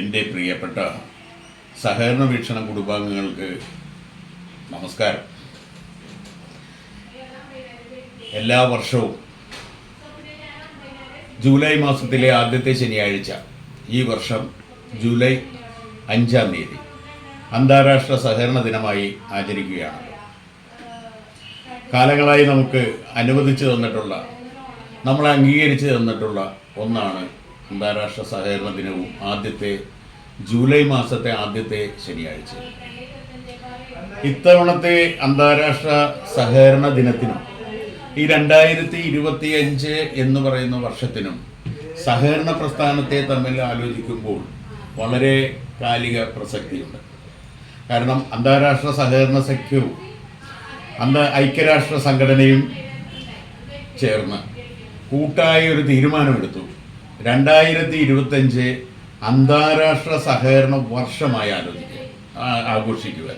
എന്റെ പ്രിയപ്പെട്ട സഹകരണ വീക്ഷണ കുടുംബാംഗങ്ങൾക്ക് നമസ്കാരം. എല്ലാ വർഷവും ജൂലൈ മാസത്തിലെ ആദ്യത്തെ ശനിയാഴ്ച ഈ വർഷം ജൂലൈ അഞ്ചാം തീയതി അന്താരാഷ്ട്ര സഹകരണ ദിനമായി ആചരിക്കുകയാണ്. കാലങ്ങളായി നമുക്ക് അനുവദിച്ചു തന്നിട്ടുള്ള നമ്മളെ അംഗീകരിച്ചു തന്നിട്ടുള്ള ഒന്നാണ് അന്താരാഷ്ട്ര സഹകരണ ദിനവും ആദ്യത്തെ ജൂലൈ മാസത്തെ ആദ്യത്തെ ശനിയാഴ്ച. ഇത്തവണത്തെ അന്താരാഷ്ട്ര സഹകരണ ദിനത്തിനും ഈ രണ്ടായിരത്തി ഇരുപത്തി അഞ്ച് എന്ന് പറയുന്ന വർഷത്തിനും സഹകരണ പ്രസ്ഥാനത്തെ തമ്മിൽ ആലോചിക്കുമ്പോൾ വളരെ കാലിക പ്രസക്തിയുണ്ട്. കാരണം അന്താരാഷ്ട്ര സഹകരണ സഖ്യവും അന്ത ഐക്യരാഷ്ട്ര സംഘടനയും ചേർന്ന് കൂട്ടായ ഒരു തീരുമാനമെടുത്തു. രണ്ടായിരത്തി ഇരുപത്തഞ്ച് അന്താരാഷ്ട്ര സഹകരണ വർഷമായി ആലോചിക്കുക. ആഘോഷിക്കുക.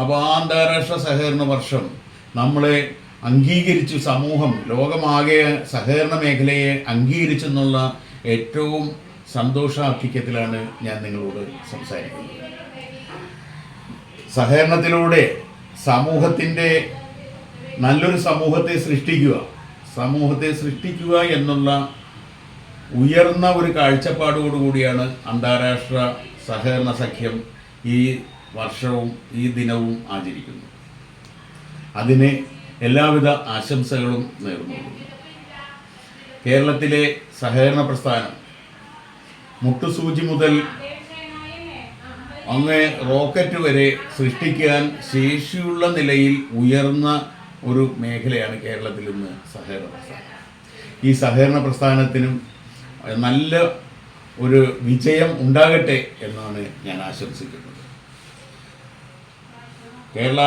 അപ്പോൾ ആ അന്താരാഷ്ട്ര സഹകരണ വർഷം നമ്മളെ അംഗീകരിച്ചു സമൂഹം ലോകമാകെ സഹകരണ മേഖലയെ അംഗീകരിച്ചെന്നുള്ള ഏറ്റവും സന്തോഷാധിക്യത്തിലാണ് ഞാൻ നിങ്ങളോട് സംസാരിക്കുന്നത്. സഹകരണത്തിലൂടെ സമൂഹത്തിന്റെ നല്ലൊരു സമൂഹത്തെ സൃഷ്ടിക്കുക സമൂഹത്തെ സൃഷ്ടിക്കുക എന്നുള്ള ഉയർന്ന ഒരു കാഴ്ചപ്പാടോടുകൂടിയാണ് അന്താരാഷ്ട്ര സഹകരണ സഖ്യം ഈ വർഷവും ഈ ദിനവും ആചരിക്കുന്നത്. അതിന് എല്ലാവിധ ആശംസകളും നേർന്നു കേരളത്തിലെ സഹകരണ പ്രസ്ഥാനം മുട്ടുസൂചി മുതൽ അങ്ങ് റോക്കറ്റ് വരെ സൃഷ്ടിക്കാൻ ശേഷിയുള്ള നിലയിൽ ഉയർന്ന ഒരു മേഖലയാണ് കേരളത്തിൽ ഇന്ന് സഹകരണ പ്രസ്ഥാനം. ഈ സഹകരണ പ്രസ്ഥാനത്തിനും നല്ല ഒരു വിജയം ഉണ്ടാകട്ടെ എന്നാണ് ഞാൻ ആശംസിക്കുന്നത്. കേരള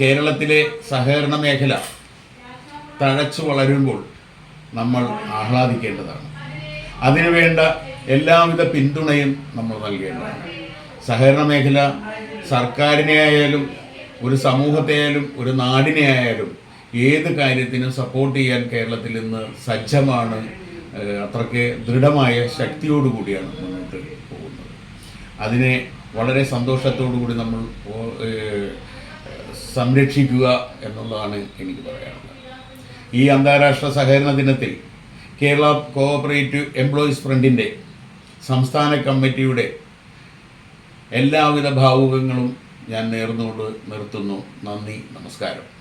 കേരളത്തിലെ സഹകരണ മേഖല തഴച്ചു വളരുമ്പോൾ നമ്മൾ ആഹ്ലാദിക്കേണ്ടതാണ്. അതിനുവേണ്ട എല്ലാവിധ പിന്തുണയും നമ്മൾ നൽകേണ്ടതാണ്. സഹകരണ മേഖല സർക്കാരിനെ ആയാലും ഒരു സമൂഹത്തെ ആയാലും ഒരു നാടിനെ ആയാലും ഏത് കാര്യത്തിനും സപ്പോർട്ട് ചെയ്യാൻ കേരളത്തിൽ ഇന്ന് സജ്ജമാണ് അത്രയ്ക്ക് ദൃഢമായ ശക്തിയോടുകൂടിയാണ് മുന്നോട്ട് പോകുന്നത്. അതിനെ വളരെ കൂടി നമ്മൾ സംരക്ഷിക്കുക എന്നുള്ളതാണ് എനിക്ക് പറയാനുള്ളത്. ഈ അന്താരാഷ്ട്ര സഹകരണ ദിനത്തിൽ കേരള കോഓപ്പറേറ്റീവ് എംപ്ലോയീസ് ഫ്രണ്ടിന്റെ സംസ്ഥാന കമ്മിറ്റിയുടെ എല്ലാവിധ ഭാവുകങ്ങളും ഞാൻ നേർന്നുകൊണ്ട് നിർത്തുന്നു. നന്ദി നമസ്കാരം.